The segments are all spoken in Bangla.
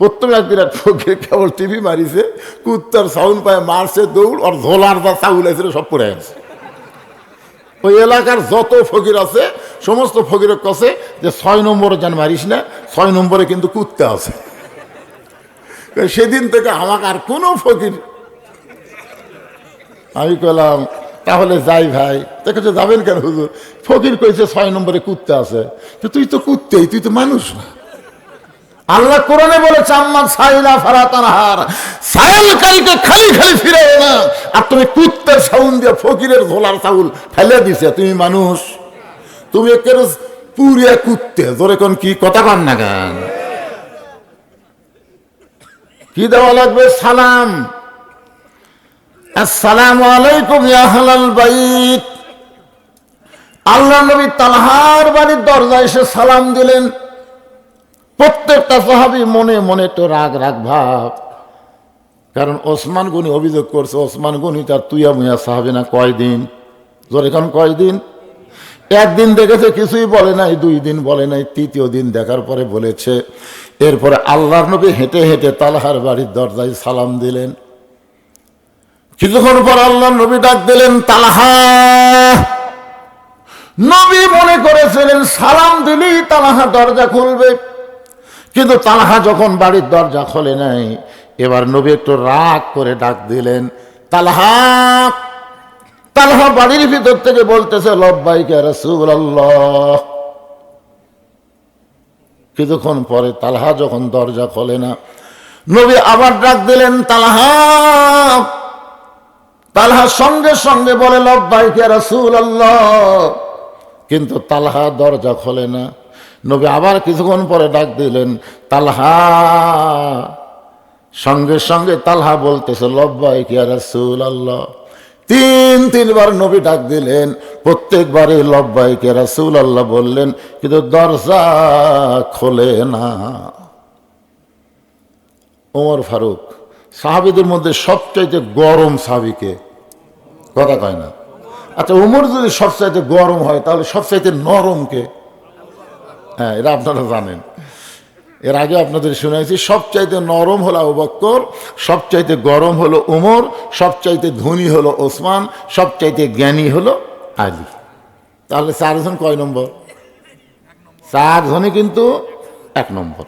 প্রথম একদিন এক ফকির কেবল টিভি মারিছে, কুত্তার সাউন্ড পায়, মারছে, দৌড়, আর ধোলার বা চাউল আছে সব পড়ে গেছে। ওই এলাকার যত ফকির আছে, সমস্ত ফকিরের কাছে যে ছয় নম্বরে যেন মারিস না, ছয় নম্বরে কিন্তু কুত্তা আছে। সেদিন থেকে আমাকে আর কোনো ফকির আমি কলাম তাহলে যাই ভাই। দেখেছ যাবেন কেন হুজুর? ফকির কইছে, ছয় নম্বরে কুত্তা আছে। তো তুই তো কুত্তেই, তুই তো মানুষ না। আল্লাহ কোরআনে বলে চাম্মান সাইলা ফারা ফারাতানহার। সায়ালকারীকে খালি খালি ফিরে না। আর তুমি কুত্তের সাউন্ড দিয়ে ফকিরের ঝোলার চাউল ফেলে দিছে, তুমি মানুষ। তুমি একের পুরিয়া কুত্তে, জোরে কোন কি কথা পান না গান কি দেওয়া লাগবে? সালাম। আসসালামু আলাইকুম ইয়া আহলাল বাইত। আল্লাহ নবী তালহার বাড়ির দরজায় এসে সালাম দিলেন। প্রত্যেকটা সাহাবি মনে মনে একটু রাগ রাগ ভাব। কারণ ওসমান গনি অভিযোগ করছে, ওসমান গনি, তার তুইয়া মুয়া সাহাবি না কয়দিন? জোর এখন কয়দিন? একদিন দেখেছে, কিছুই বলে নাই, দুই দিন বলে নাই, তৃতীয় দিন দেখার পরে বলেছে, এরপরে আল্লাহর নবী হেঁটে হেঁটে তালহার বাড়ির দরজায় সালাম দিলেন। কিছুক্ষণ পর আল্লাহ নবী ডাক দিলেন, তালহা! নবী মনে করেছিলেন, সালাম দিলেই তালাহা দরজা খুলবে। কিন্তু তালহা যখন বাড়ির দরজা খোলে নাই, এবার নবী একটু রাগ করে ডাক দিলেন, তালহা তালহা বাড়ির ভিতর থেকে বলতেছে, লব্বাইকে রসুল কিছুক্ষণ পরে তালহা যখন দরজা খোলে না, নবী আবার ডাক দিলেন, তালহা তালহা সঙ্গে সঙ্গে বলে, লব্বাইকে রসুল কিন্তু তালহা দরজা খোলে না। নবী আবার কিছুক্ষণ পরে ডাক দিলেন, তালহা। সঙ্গে সঙ্গে তালহা বলতেছে লব্বাই কিয়া আল্লাহ তিন, তিনবার নবী ডাক দিলেন প্রত্যেকবারে লব্বাই কে রাসূল আল্লাহ বললেন, কিন্তু দরজা খোলে না। ওমর ফারুক, সাহাবিদের মধ্যে সবচাইতে গরম সাহাবিকে কথা কয় না। আচ্ছা উমর যদি সবচাইতে গরম হয়, তাহলে সবচাইতে নরমকে হ্যাঁ এটা আপনারা জানেন। এর আগে আপনাদের শুনেছি, সবচাইতে নরম হলো আবু বক্কর, সবচাইতে গরম হলো উমর, সবচাইতে ধনী হলো ওসমান, সবচাইতে জ্ঞানী হলো আলী। তাহলে চারজন কয় নম্বর? চারজনে কিন্তু এক নম্বর।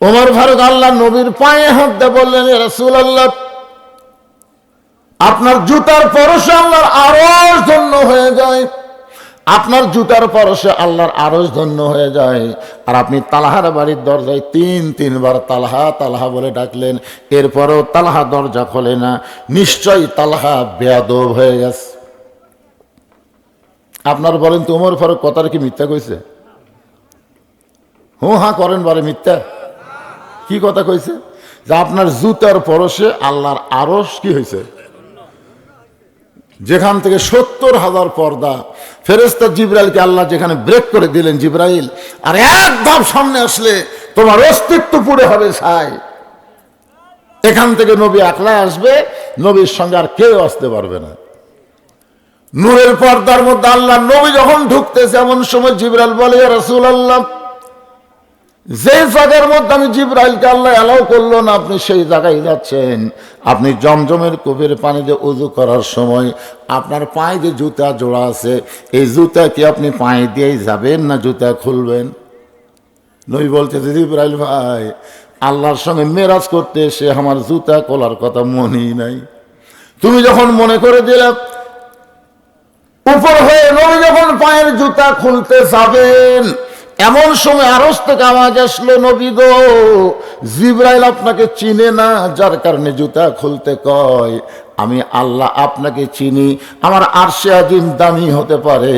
ওমর ফারুক আল্লাহ নবীর পায়ে হাত দিয়ে বললেন রসুল আল্লাহ আপনার জুতার পরশে আল্লাহর আরও ধন্য হয়ে যায়। আপনার জুতার পরশে আল্লাহর আরস ধন্য হয়ে যায়। আর আপনি তালহার বাড়ির দরজায় তিন, তিনবার তালহা তালহা বলে ডাকলেন। এরপরেও তালহা দরজা খোলে না। নিশ্চয়ই তালহা বেয়াদব হয়ে গেছে। আপনার বলেন তো, উমর ফারুক কথার কি মিথ্যা কইছে? হু, হা, করেন বারে মিথ্যা। কি কথা কইছে? যে আপনার জুতার পরশে আল্লাহর আরস কি হয়েছে যেখান থেকে সত্তর হাজার পর্দা ফেরেস্তা জিব্রাইলকে আল্লাহ যেখানে ব্রেক করে দিলেন জিব্রাইল, আর এক ধাপ সামনে আসলে তোমার অস্তিত্ব পুড়ে হবে সাই এখান থেকে নবী একলা আসবে, নবীর সঙ্গে আর কেউ আসতে পারবে না। নূরের পর্দার মধ্যে আল্লাহ নবী যখন ঢুকতেছে, এমন সময় জিব্রাইল বলে রসুল আল্লাহ যে জায়গার মধ্যে আমি জিব্রাইলকে আল্লাহ অ্যালাউ করল না, আপনি সেই জায়গায় যাচ্ছেন। আপনি জমজমের কূপের পানি দিয়ে উজু করার সময় আপনার পায়ে যে জুতা জোড়া আছে, এই জুতা কি আপনি পায়ে দিয়েই যাবেন না জুতা খুলবেন? নই বলতে জিব্রাইল ভাই, আল্লাহর সঙ্গে মেরাজ করতে এসে আমার জুতা খোলার কথা মনেই নাই। তুমি যখন মনে করে দিলে, উপর হয়ে নবী যখন পায়ের জুতা খুলতে যাবেন এমন সময় আরস আওয়াজ আসলো, নবী গো, জিব্রাইল আপনাকে চিনে না, যার কারণে জুতা খুলতে কয়। আমি আল্লাহ আপনাকে চিনি, আমার আরশে আজিম দামি হতে পারে,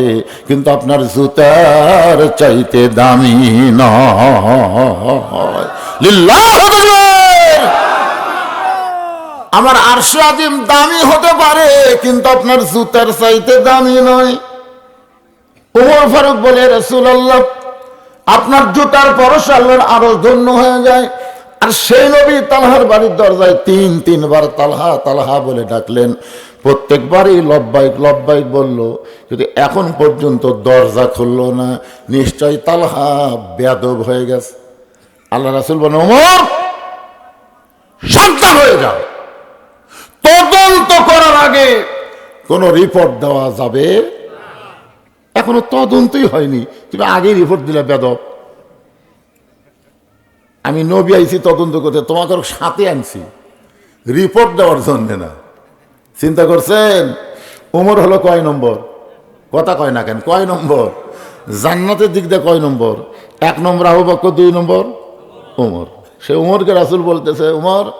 কিন্তু আপনার জুতার চাইতে দামি আমার আরশে আজিম দামি হতে পারে, কিন্তু আপনার জুতার চাইতে দামি নয়। উমর ফারুক বলে রসুল আল্লাহ আপনার জুতার পরশ আল্লাহর আরও ধন্য হয়ে যায়। আর সেই নবী তালহার বাড়ির দরজায় তিন, তিনবার তালহা তালহা বলে ডাকলেন। প্রত্যেকবারই লব্বাইক লব্বাইক বলল, যদি এখন পর্যন্ত দরজা খুললো না নিশ্চয় তালহা বেদব হয়ে গেছে। আল্লাহ রাসুল বলেন, ওমর, সাবধান হয়ে যাও তদন্ত করার আগে কোন রিপোর্ট দেওয়া যাবে? এখনও তদন্তই হয়নি। তুমি আগে রিপোর্ট দিলে, বেদব। আমি নবী আইছি, তদন্ত করতে, তোমাকে সাথে আনছি। রিপোর্ট দেওয়ার জন্য না। চিন্তা করছেন? উমর হলো কয় নম্বর? কথা কয় না কেন? কয় নম্বর? জান্নাতের দিক দিয়ে কয় নম্বর? এক নম্বর আবু বক্কর, দুই নম্বর উমর। সে উমরকে রাসুল বলতেছে, উমর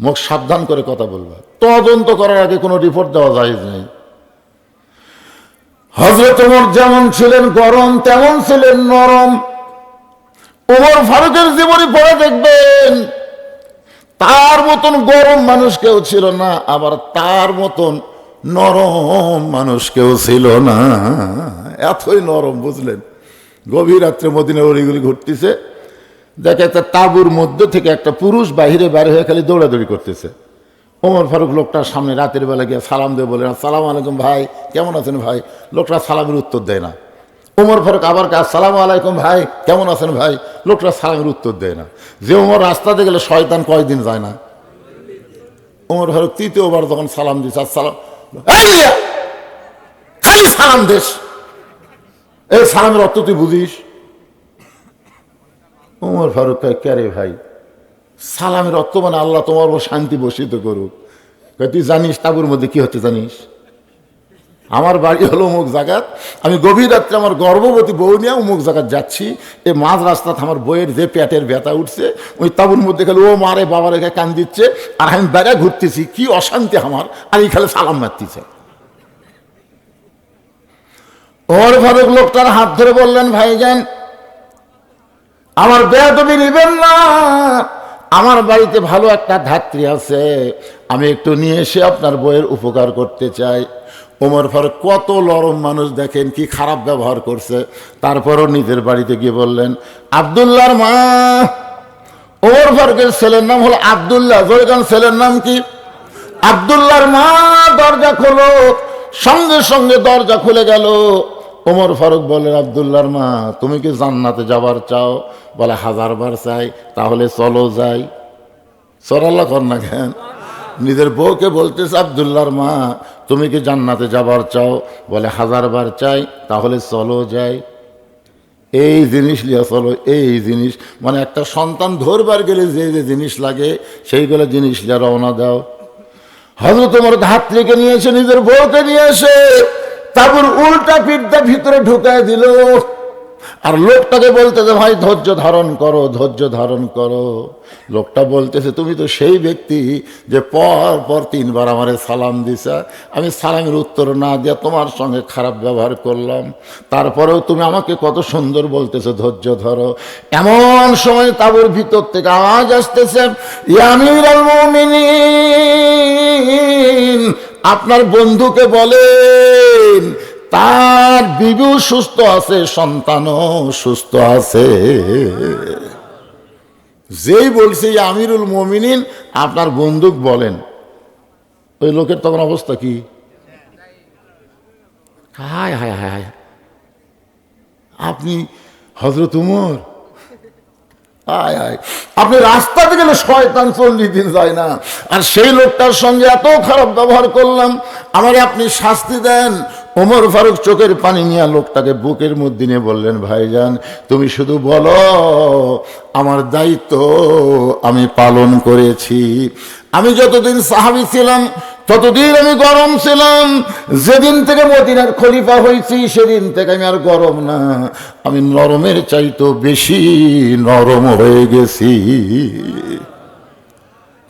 মুখ সাবধান করে কথা বলবা। তদন্ত করার আগে কোনো রিপোর্ট দেওয়া যায় নেই। হজরত উমর যেমন ছিলেন গরম, তেমন ছিলেন নরম। উমর ফারুকের জীবনী পড়ে দেখবেন, তার মতন গরম মানুষ কেউ ছিল না, আবার তার মতন নরম মানুষ কেউ ছিল না। এতই নরম, বুঝলেন? গভীর রাত্রে মদিনা ওরিগুলি ঘুরতেছে, দেখে একটা তাঁবুর মধ্য থেকে একটা পুরুষ বাহিরে বাইরে হয়ে খালি দৌড়াদৌড়ি করতেছে। ওমর ফারুক লোকটার সামনে রাতের বেলা গিয়ে সালাম দিয়ে বলে সালাম আলাইকুম ভাই, কেমন আছেন ভাই? লোকটা সালামের উত্তর দেয় না। ওমর ফারুক আবার কাজ সালাম আলাইকুম ভাই, কেমন আছেন ভাই? লোকটা সালামের উত্তর দেয় না। যে ওমর রাস্তাতে গেলে শয়তান কয়দিন যায় না? ওমর ফারুক তৃতীয়বার যখন সালাম দিস আর সালাম খালি সালাম দেশ এই সালামের অর্থ তুই বুঝিস? ওমর ফারুক কয় ক্যারে ভাই? সালামের অর্থ মানে আল্লাহ তোমার উপর শান্তি বসিত করুক। তুই জানিস তাবুর মধ্যে কি হচ্ছে জানিস? আমার বাড়ি হলো অমুক জায়গাত আমি গভীর রাত্রে আমার গর্ভবতী বউ নিয়ে অমুক জায়গায় যাচ্ছি। এই মাঝ রাস্তাতে আমার বইয়ের যে পেটের ব্যথা উঠছে, ওই তাবুর মধ্যে গেলে ও মারে বাবা রেখে কান দিচ্ছে আর আমি বেড়া ঘুরতেছি। কি অশান্তি আমার। আর এই খালে সালাম মারতেছে। ওমর ফারুক লোকটার হাত ধরে বললেন ভাই ভাইজান, আমার বেয়া তুমি নিবেন না। আমার বাড়িতে ভালো একটা ধাত্রী আছে, আমি একটু নিয়ে এসে আপনার বইয়ের উপকার করতে চাই। ওমর ফারুক, কত লরম মানুষ দেখেন, কি খারাপ ব্যবহার করছে। তারপরও নিজের বাড়িতে গিয়ে বললেন, আবদুল্লাহর মা, ওমর ফারুকের ছেলের নাম হলো আবদুল্লাহ। জয়গান ছেলের নাম কি? আবদুল্লাহর মা, দরজা খোলো। সঙ্গে সঙ্গে দরজা খুলে গেল। ওমর ফারুক বলেন আবদুল্লার মা, তুমি কি জান্নাতে যাবার চাও? বলে হাজারবার চাই, তাহলে চলো যাই। সরাল্লা কর না কেন? নিজের বউকে বলতেছে, আবদুল্লাহর মা, তুমি কি জান্নাতে যাবার চাও? বলে হাজারবার চাই, তাহলে চলো যাই। এই জিনিস লিয়া চলো, এই জিনিস। মানে একটা সন্তান ধরবার গেলে যে যে জিনিস লাগে, সেইগুলো জিনিস লিয়া রওনা দাও। হজরত তোমার হাত থেকে নিয়ে এসে নিজের বউকে নিয়ে এসে তারপর উল্টা পিঠটা ভিতরে ঢুকায় দিল। আর লোকটাকে বলতেছে, ভাই, ধৈর্য ধারণ করো, ধৈর্য ধারণ করো। লোকটা বলতেছে, তুমি তো সেই ব্যক্তি যে পর পর তিনবার আমারে সালাম দিছা। আমি সালামের উত্তর না দিয়ে তোমার সঙ্গে খারাপ ব্যবহার করলাম। তারপরেও তুমি আমাকে কত সুন্দর বলতেছো, ধৈর্য ধরো। এমন সময় তাবুর ভিতর থেকে আওয়াজ আসতেছে আপনার বন্ধুকে বলেন, তার বিবিও সুস্থ আছে, সন্তানও সুস্থ আছে। যেই বলছে আমিরুল মমিনিন আপনার বন্দুক বলেন। ওই লোকের তখন অবস্থা কি? হায় হায় হায় হায়। আপনি হজরত উমর আয় আয় আপনি রাস্তাতে গেলে শয়তান চল্লিশ দিন যায় না। আর সেই লোকটার সঙ্গে এত খারাপ ব্যবহার করলাম, আমারে আপনি শাস্তি দেন। ওমর ফারুক চোখের পানি নিয়ে লোকটাকে বুকের মধ্যে নিয়ে বললেন, ভাইজান, তুমি শুধু বলো, আমার দায়িত্ব আমি পালন করেছি। আমি যতদিন সাহাবি ছিলাম ততদিন আমি গরম ছিলাম। যেদিন থেকে মদিনার খলিফা হয়েছি, সেদিন থেকে আমি আর গরম না। আমি নরমের চাইতো বেশি নরম হয়ে গেছি।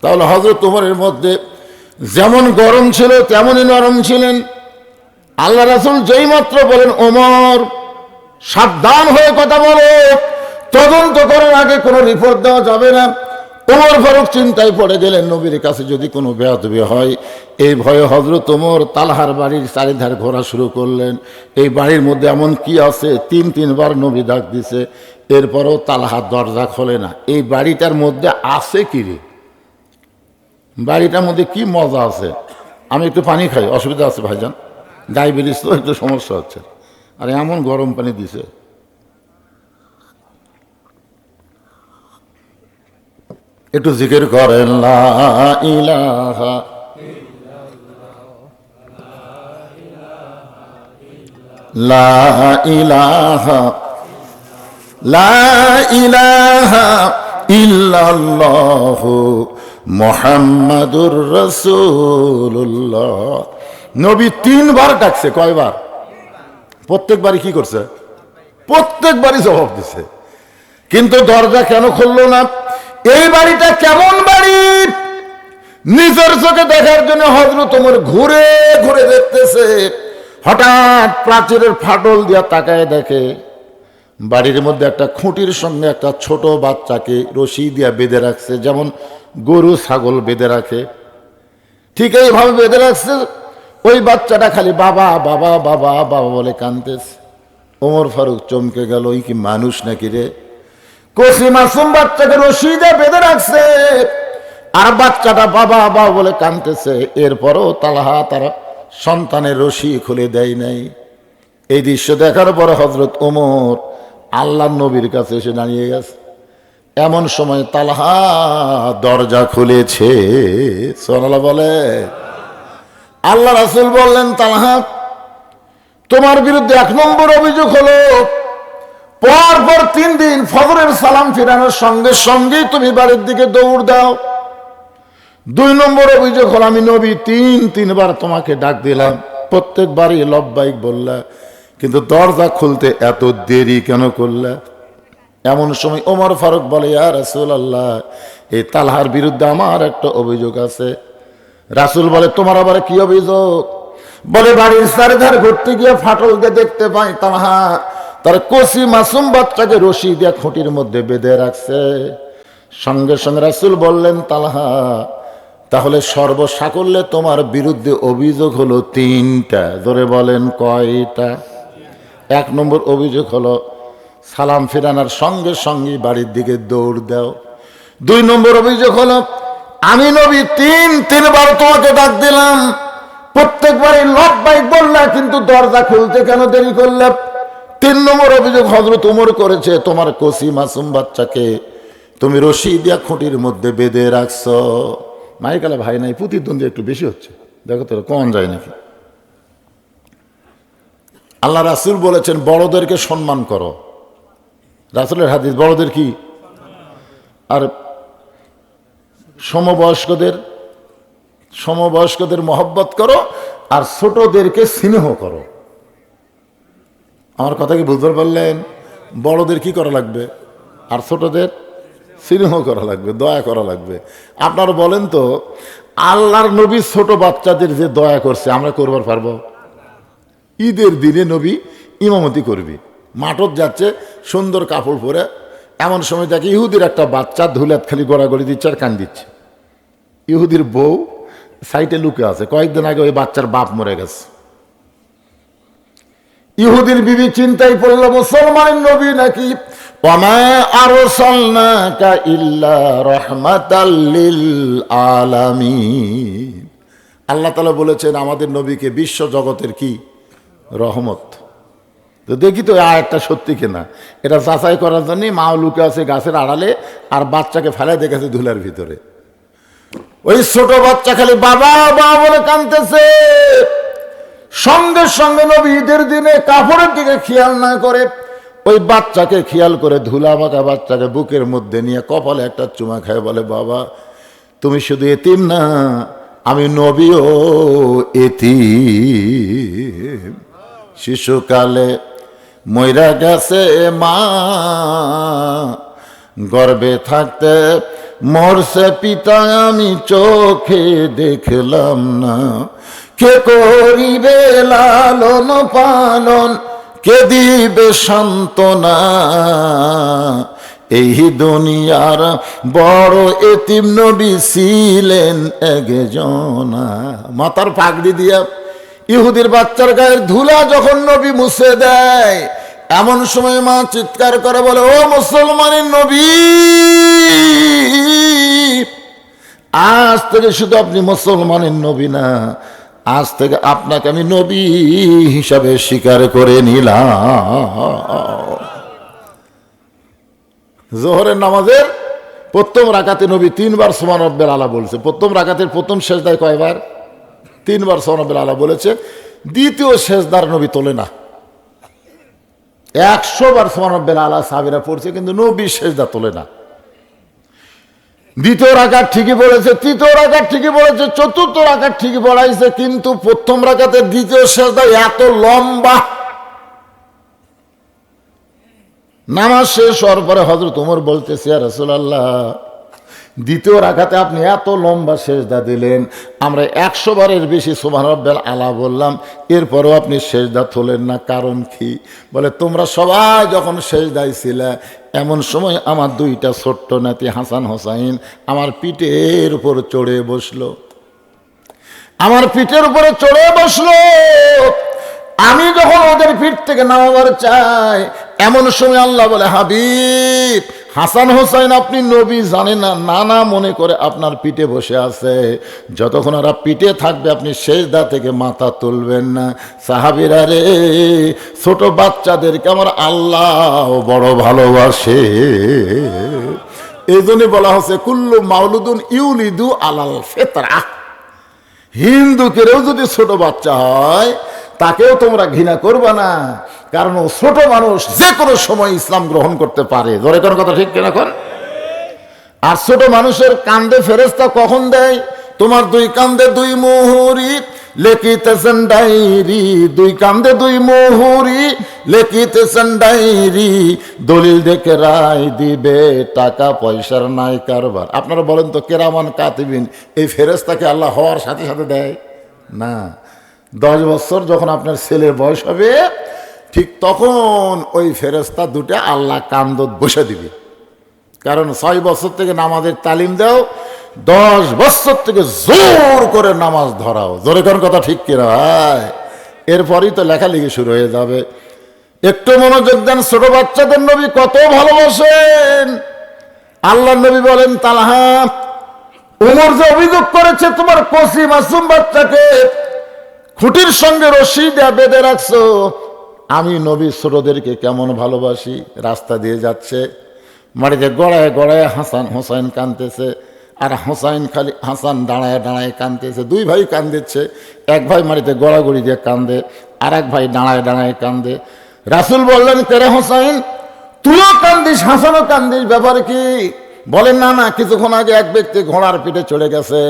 তাহলে হজরত তোমারের মধ্যে যেমন গরম ছিল, তেমনই নরম ছিলেন। আল্লাহ রাসুল যেই মাত্র বলেন ওমর সাবধান হয়ে কথা বলো। তদন্ত করার আগে কোনো রিপোর্ট দেওয়া যাবে না। ওমর ফারুক চিন্তায় পড়ে গেলেন, নবীর কাছে যদি কোনো বেয়াদবি হয় এই ভয়ে হজরত ওমর তালহার বাড়ির চারিধার ঘোরা শুরু করলেন। এই বাড়ির মধ্যে এমন কি আছে? তিন, তিনবার নবী ডাক দিছে। এরপরও তালহার দরজা খোলে না। এই বাড়িটার মধ্যে আছে কি রে? বাড়িটার মধ্যে কি মজা আছে? আমি একটু পানি খাই, অসুবিধা আছে ভাইজান। ডায়াবেটিস তো একটু সমস্যা হচ্ছে। আর এমন গরম পানি দিছে। একটু জিকির করেন, লা ইলাহা লা ইলাহা লা ইলাহা ইল্লাল্লাহু মুহাম্মাদুর রাসূলুল্লাহ। নবী তিনবার ডাকছে, কয়বার? প্রত্যেকবারই কি করছে? প্রত্যেকবারই জবাব দিছে। কিন্তু দরজা কেন খুললো না? এই বাড়িটা কেমন বাড়ি? নিজের চোখে দেখার জন্য হজরত তোমার ঘুরে ঘুরে দেখতেছে। হঠাৎ প্রাচীরের ফাটল দিয়া তাকায় দেখে বাড়ির মধ্যে একটা খুঁটির সঙ্গে একটা ছোট বাচ্চাকে রশি দিয়া বেঁধে রাখছে, যেমন গরু, ছাগল বেঁধে রাখে। ঠিক এইভাবে বেঁধে রাখছে, ওই বাচ্চাটা খালি বাবা বাবা বাবা বাবা বলে কানতেছে। ওমর ফারুক চমকে গেল, ওই কি মানুষ নাকি রে? কসি মাসুম বাচ্চাকে রশি দিয়ে বেঁধে রাখছে, আর বাচ্চাটা বাবা বাবা বলে কানতেছে। এরপরও তালাহা, তারা সন্তানের রশি খুলে দেয় নাই। এই দৃশ্য দেখার পরে হজরত ওমর আল্লাহ নবীর কাছে এসে দাঁড়িয়ে গেছে। এমন সময় তালহা দরজা খুলেছে। সোনালা বলে, আল্লাহ রাসুল বললেন, তালহা, তোমার বিরুদ্ধে এক নম্বর অভিযোগ হলো পর পর তিন দিন ফজরের সালাম ফিরানোর সঙ্গে সঙ্গে তুমি বাড়ির দিকে দৌড় দাও। দুই নম্বর অভিযোগ হলো, আমি নবী তিন, তিনবার তোমাকে ডাক দিলাম। প্রত্যেকবারই লব্বাইক বললা, কিন্তু দরজা খুলতে এত দেরি কেন করলা? এমন সময় ওমর ফারুক বলে আর রাসুল আল্লাহ এই তালহার বিরুদ্ধে আমার একটা অভিযোগ আছে। রাসুল বলে, তোমার আবার কি অভিযোগ? বলে, বাড়ির চারিধার ঘুরতে গিয়ে ফাটল দিয়ে দেখতে পাই তালহা। তার কষি মাসুম বাচ্চাকে রশি দিয়ে খুঁটির মধ্যে বেঁধে রাখছে। সঙ্গে সঙ্গে রাসুল বললেন, তালহা তাহলে সর্বসাকল্যে তোমার বিরুদ্ধে অভিযোগ হলো তিনটা। ধরে বলেন কয়টা? এক নম্বর অভিযোগ হলো, সালাম ফেরানোর সঙ্গে সঙ্গে বাড়ির দিকে দৌড় দাও। দুই নম্বর অভিযোগ হলো, আমি নবী তিন, তিনবার তোমাকে ডাক দিলাম। প্রত্যেকবারই লব বাইক বললা কিন্তু দরজা খুলতে কেন দেরি করলে? তিন নম্বর অভিযোগ হজরত উমর করেছে, তোমার কসি মাসুম বাচ্চাকে তুমি রশি দিয়া খুঁটির মধ্যে বেঁধে রাখছ। মাইকালা ভাই নাই, প্রতিদ্বন্দ্বী একটু বেশি হচ্ছে। দেখো তোরা কম যায় নাকি? আল্লাহ রাসুল বলেছেন, বড়দেরকে সম্মান করো। রাসুলের হাদিস, বড়দের কি? আর সমবয়স্কদের সমবয়স্কদের মহব্বত করো, আর ছোটদেরকে স্নেহ করো। আমার কথা কি বুঝতে পারলেন? বড়দের কি করা লাগবে? আর ছোটদের? স্নেহ করা লাগবে, দয়া করা লাগবে। আপনারা বলেন তো, আল্লাহর নবী ছোট বাচ্চাদের যে দয়া করছে, আমরা করবার পারব? ঈদের দিনে নবী ইমামতি করবি। মাঠত যাচ্ছে, সুন্দর কাপড় পরে, এমন সময় দেখে ইহুদির একটা বাচ্চা ধুলাত খালি গড়াগড়ি দিচ্ছে আর কান দিচ্ছে। ইহুদির বউ সাইটে লুকে আছে, কয়েকদিন আগে ওই বাচ্চার বাপ মরে গেছে। ইহুদির বিবি চিন্তাই পড়ল, মুসলমানের নবী নাকি আল্লাহ তাআলা বলেছেন, আমাদের নবীকে বিশ্ব জগতের কি? রহমত। তো দেখি তো একটা সত্যি কিনা। এটা যাচাই করার জন্য মা লুকে আছে গাছের আড়ালে আর বাচ্চাকে ফেলে দেখেছে ধুলার ভিতরে। ওই ছোট বাচ্চা খালি বাবা বাবা বলে কানতেছে সঙ্গে সঙ্গে নবী ঈদের দিনে কাপড়ের দিকে খেয়াল না করে ওই বাচ্চাকে খেয়াল করে ধুলা মাখা বাচ্চাকে বুকের মধ্যে নিয়ে কপালে একটা চুমা খায়, বলে, বাবা, তুমি শুধু এতিম না, আমি নবীও এতি শিশুকালে ময়রা গেছে মা, গর্বে থাকতে মরছে পিতা আমি চোখে দেখলাম না। কে করিবে লালন পালন? কে দিবে সান্ত্বনা? এই দুনিয়ার বড় এতিম নবী ছিলেন একজনা। মাথার পাগড়ি দিয়া ইহুদির বাচ্চার গায়ের ধুলা যখন নবী মুছে দেয়, এমন সময় মা চিৎকার করে বলে, ও মুসলমানের নবী, আজ থেকে শুধু আপনি মুসলমানের নবী না আজ থেকে আপনাকে আমি নবী হিসাবে স্বীকার করে নিলাম। জোহরের নামাজের প্রথম রাকাতে নবী তিনবার সোমান রব্বের আলা বলছে। প্রথম রাকাতের প্রথম শেষদায় কয়বার? তিনবার সোমান রব্বের আলা বলেছে। দ্বিতীয় শেষদার নবী তোলে না। একশো বার সোমান আলা সাবিরা পড়ছে, কিন্তু নবী শেষদা তোলে না। দ্বিতীয় রাখার ঠিকই বলেছে, তৃতীয় রাখার ঠিকই বলেছে, চতুর্থ রাখার ঠিকই বলাইছে, কিন্তু প্রথম রাখাতে দ্বিতীয় শেষদা এত লম্বা। নামাজ শেষ হওয়ার পরে হজরত উমর বলতেছে রসুল্লাহ দ্বিতীয় রাখাতে আপনি এত লম্বা সেজদা দিলেন। আমরা একশো বারের বেশি সোমান রব্বেল আলা বললাম, এরপরও আপনি সেজদা তোলেন না, কারণ কি? বলে, তোমরা সবাই যখন সেজদায় ছিলে, এমন সময় আমার দুইটা ছোট্ট নাতি হাসান হোসাইন আমার পিঠের উপর চড়ে বসল। আমার পিঠের উপরে চড়ে বসল। আমি যখন ওদের পিঠ থেকে নামাবার চাই, এমন সময় আল্লাহ বলে, হাবিব, হাসান হোসাইন আপনি নবী জানেন না, নানা মনে করে আপনার পিঠে বসে আছে। যতক্ষণ ওরা পিঠে থাকবে, আপনি শেষদা থেকে মাথা তুলবেন না। সাহাবিরা রে, ছোট বাচ্চাদেরকে আমার আল্লাহ বড় ভালোবাসে। এই জন্যই বলা হচ্ছে, কুল্লু মাউলুদুন ইউলিদু আলাল ফেতরা। হিন্দুকেরও যদি ছোট বাচ্চা হয় তাকেও তোমরা ঘৃণা করবে না। কারণ ও ছোট মানুষ, যে কোনো সময় ইসলাম গ্রহণ করতে পারে। ধরে কোনো কথা ঠিক কিনা এখন? আর ছোট মানুষের কান্দে ফেরেস্তা কখন দেয়? তোমার দুই কান্দে দুই মুহুরি, লেখিতেছেন ডায়েরি। দুই কান্দে দুই মুহুরি, লেখিতেছেন ডায়েরি। দলিল দেখে রায় দিবে, টাকা পয়সার নাই কারবার। আপনারা বলেন তো কেরামান কাতিবিন, এই ফেরেস্তাকে আল্লাহ হওয়ার সাথে সাথে দেয়? না। দশ বছর যখন আপনার ছেলের বয়স হবে, ঠিক তখন ওই ফেরেস্তা দুটো আল্লাহ কান্দত বসে দিবে। কারণ ছয় বছর থেকে নামাজের তালিম দাও, দশ বছর থেকে জোর করে নামাজ ধরাও। জোরে কোন কথা ঠিক কিনা? ভাই এরপরই তো লেখালেখি শুরু হয়ে যাবে। একটু মনোযোগ দেন, ছোট বাচ্চাদের নবী কত ভালোবাসেন। আল্লাহ নবী বলেন, তালাহা, উমর যে অভিযোগ করেছে তোমার কসি মাসুম বাচ্চাকে খুঁটির সঙ্গে রশি বেঁধে রাখছো। আমি নবী ছোটদেরকে কেমন ভালোবাসি। রাস্তা দিয়ে যাচ্ছে। মাটিতে গড়ায় গড়ায় হাসান হোসাইন কানতেছে আর হোসাইন খালি হাসান দাঁড়ায় দাঁড়ায় কানতেছে দুই ভাই কান্দিচ্ছে এক ভাই মাটিতে গড়াগড়ি দিয়ে কান্দে আর এক ভাই দাঁড়ায় দাঁড়ায় কান্দে রাসুল বললেন কেরে হোসাইন তুইও কান্দিস, হাসানও কান্দিস। ব্যাপার কি? বলেন, না না, কিছুক্ষণ আগে এক ব্যক্তি ঘোড়ার পিঠে চলে গেছে।